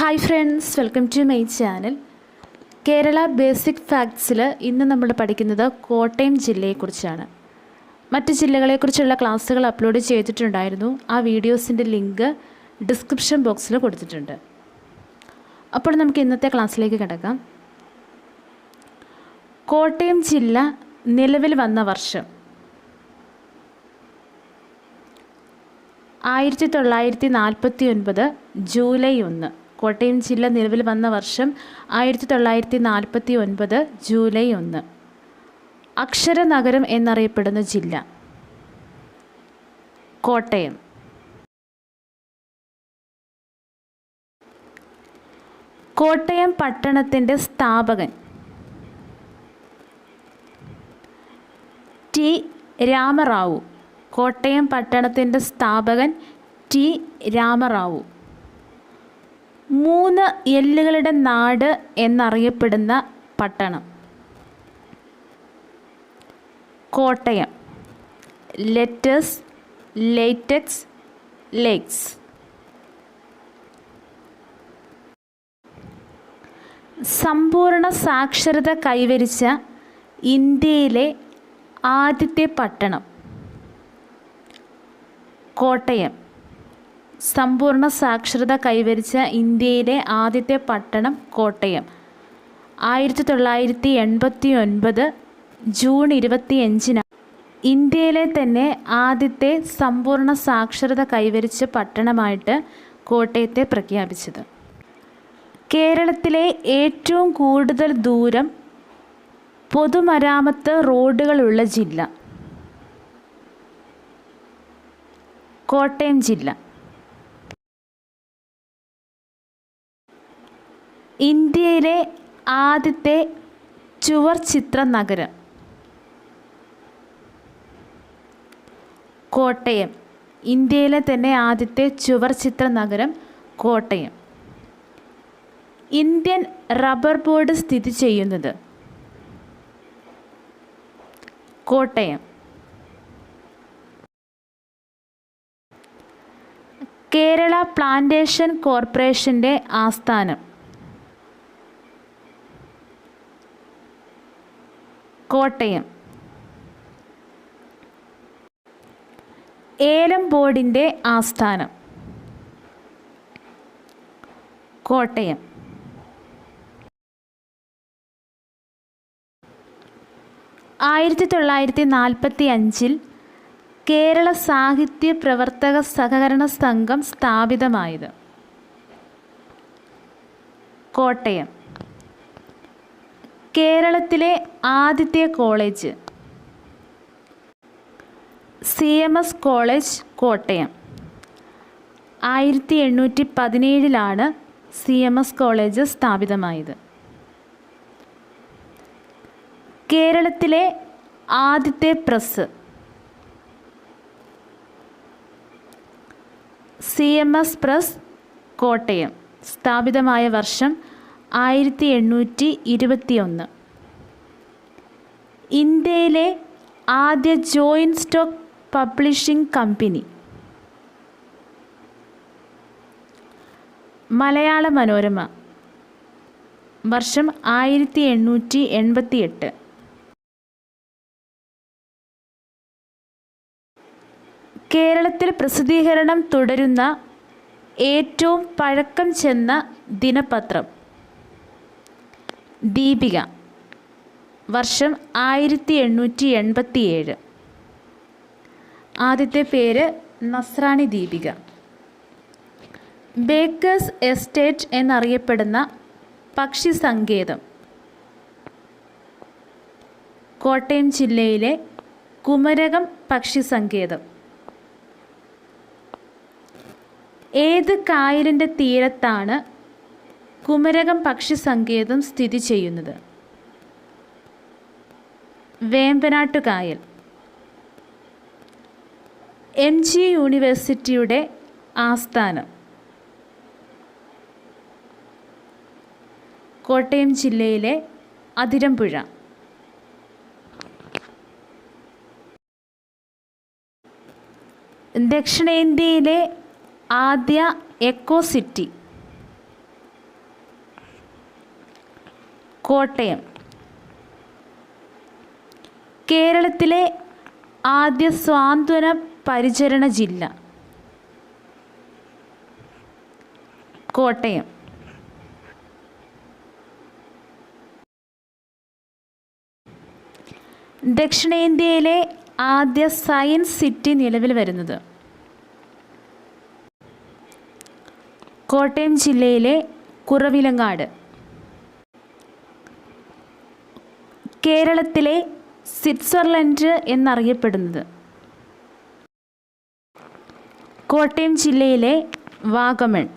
Hi friends welcome to my channel. Kerala basic ഫാക്ട്സിൽ ഇന്ന് നമ്മൾ പഠിക്കുന്നത് കോട്ടയം ജില്ലയെക്കുറിച്ചാണ്. മറ്റ് ജില്ലകളെക്കുറിച്ചുള്ള ക്ലാസ്സുകൾ അപ്ലോഡ് ചെയ്തിട്ടുണ്ടായിരുന്നു. ആ വീഡിയോസിന്റെ ലിങ്ക് ഡിസ്ക്രിപ്ഷൻ ബോക്സിൽ കൊടുത്തിട്ടുണ്ട്. അപ്പോൾ നമുക്ക് ഇന്നത്തെ ക്ലാസ്സിലേക്ക് കിടക്കാം. കോട്ടയം ജില്ല നിലവിൽ വന്ന വർഷം. ആയിരത്തി തൊള്ളായിരത്തി നാൽപ്പത്തി ഒൻപത് ജൂലൈ ഒന്ന്. കോട്ടയം ജില്ല നിലവിൽ വന്ന വർഷം ആയിരത്തി തൊള്ളായിരത്തി നാൽപ്പത്തി ഒൻപത് ജൂലൈ ഒന്ന്. അക്ഷരനഗരം എന്നറിയപ്പെടുന്ന ജില്ല. കോട്ടയം. കോട്ടയം പട്ടണത്തിന്റെ സ്ഥാപകൻ. ടി രാമറാവു. കോട്ടയം പട്ടണത്തിന്റെ സ്ഥാപകൻ ടി രാമറാവു. മൂന്ന് എല്ലുകളുടെ നാട് എന്നറിയപ്പെടുന്ന പട്ടണം. കോട്ടയം. Letters latex lakes. സമ്പൂർണ സാക്ഷരത കൈവരിച്ച ഇന്ത്യയിലെ ആദ്യത്തെ പട്ടണം. കോട്ടയം. സമ്പൂർണ സാക്ഷരത കൈവരിച്ച ഇന്ത്യയിലെ ആദ്യത്തെ പട്ടണം കോട്ടയം. ആയിരത്തി തൊള്ളായിരത്തി എൺപത്തി ഒൻപത് ജൂൺ ഇരുപത്തിയഞ്ചിനാണ് ഇന്ത്യയിലെ തന്നെ ആദ്യത്തെ സമ്പൂർണ സാക്ഷരത കൈവരിച്ച പട്ടണമായിട്ട് കോട്ടയത്തെ പ്രഖ്യാപിച്ചത്. കേരളത്തിലെ ഏറ്റവും കൂടുതൽ ദൂരം പൊതുമരാമത്ത് റോഡുകളുള്ള ജില്ല കോട്ടയം ജില്ല. ഇന്ത്യയിലെ ആദ്യത്തെ ചുവർ ചിത്ര നഗരം. കോട്ടയം. ഇന്ത്യയിലെ തന്നെ ആദ്യത്തെ ചുവർ ചിത്ര നഗരം കോട്ടയം. ഇന്ത്യൻ റബ്ബർ ബോർഡ് സ്ഥിതി ചെയ്യുന്നത് കോട്ടയം. കേരള പ്ലാന്റേഷൻ കോർപ്പറേഷന്റെ ആസ്ഥാനം. കോട്ടയം. ഏലം ബോർഡിന്റെ ആസ്ഥാനം. കോട്ടയം. ആയിരത്തി തൊള്ളായിരത്തി നാൽപ്പത്തി അഞ്ചിൽ കേരള സാഹിത്യ പ്രവർത്തക സഹകരണ സംഘം സ്ഥാപിതമായത്. കോട്ടയം. കേരളത്തിലെ ആദ്യത്തെ college. C M S college Kottayam. ആയിരത്തി എണ്ണൂറ്റി പതിനേഴിലാണ് സി എം എസ് കോളേജ് സ്ഥാപിതമായത്. കേരളത്തിലെ ആദ്യത്തെ press. C M S press Kottayam. സ്ഥാപിതമായ വർഷം ആയിരത്തി എണ്ണൂറ്റി ഇരുപത്തിയൊന്ന് ഇന്ത്യയിലെ ആദ്യ joint stock publishing company. Malayala Manorama. വർഷം ആയിരത്തി എണ്ണൂറ്റി എൺപത്തി എട്ട് കേരളത്തിൽ പ്രസിദ്ധീകരണം തുടരുന്ന ഏറ്റവും പഴക്കം ചെന്ന ദിനപത്രം. ദീപിക. വർഷം ആയിരത്തി എണ്ണൂറ്റി എൺപത്തി ഏഴ് ആദ്യത്തെ പേര് നസ്രാണി ദീപിക. ബേക്കേഴ്സ് എസ്റ്റേറ്റ് എന്നറിയപ്പെടുന്ന പക്ഷി സങ്കേതം. കോട്ടയം ജില്ലയിലെ കുമരകം പക്ഷി സങ്കേതം. ഏത് കായലിന്റെ തീരത്താണ് കുമരകം പക്ഷി സങ്കേതം സ്ഥിതി ചെയ്യുന്നത്. വേമ്പനാട്ടുകായൽ. എം ജി യൂണിവേഴ്സിറ്റിയുടെ ആസ്ഥാനം. കോട്ടയം ജില്ലയിലെ അതിരമ്പുഴ ദക്ഷിണേന്ത്യയിലെ ആദ്യ എക്കോ സിറ്റി. കോട്ടയം. കേരളത്തിലെ ആദ്യ സ്വാന്തന പരിചരണ ജില്ല. കോട്ടയം. ദക്ഷിണേന്ത്യയിലെ ആദ്യ സയൻസ് സിറ്റി നിലവിൽ വരുന്നത്. കോട്ടയം ജില്ലയിലെ കുറവിലങ്ങാട്. കേരളത്തിലെ സ്വിറ്റ്സർലൻഡ് എന്നറിയപ്പെടുന്നത്. കോട്ടയം ജില്ലയിലെ വാഗമൺ.